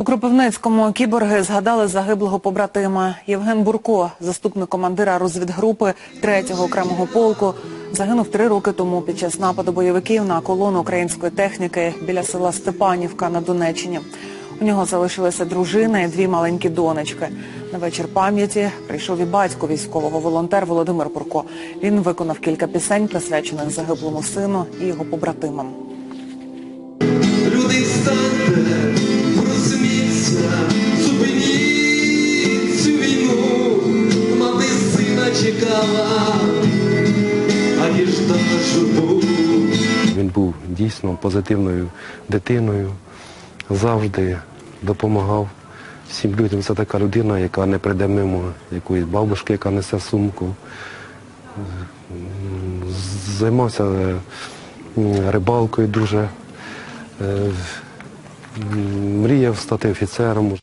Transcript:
У Кропивницькому кіборги згадали загиблого побратима. Євген Бурко, заступник командира розвідгрупи 3-го окремого полку, загинув три роки тому під час нападу бойовиків на колону української техніки біля села Степанівка на Донеччині. У нього залишилася дружина і дві маленькі донечки. На вечір пам'яті прийшов і батько військового волонтер Володимир Бурко. Він виконав кілька пісень, присвячених загиблому сину і його побратимам. Він був дійсно позитивною дитиною, завжди допомагав всім людям. Це така людина, яка не прийде мимо якоїсь бабушки, яка несе сумку. Займався рибалкою дуже. Е, Мріяв стати офіцером.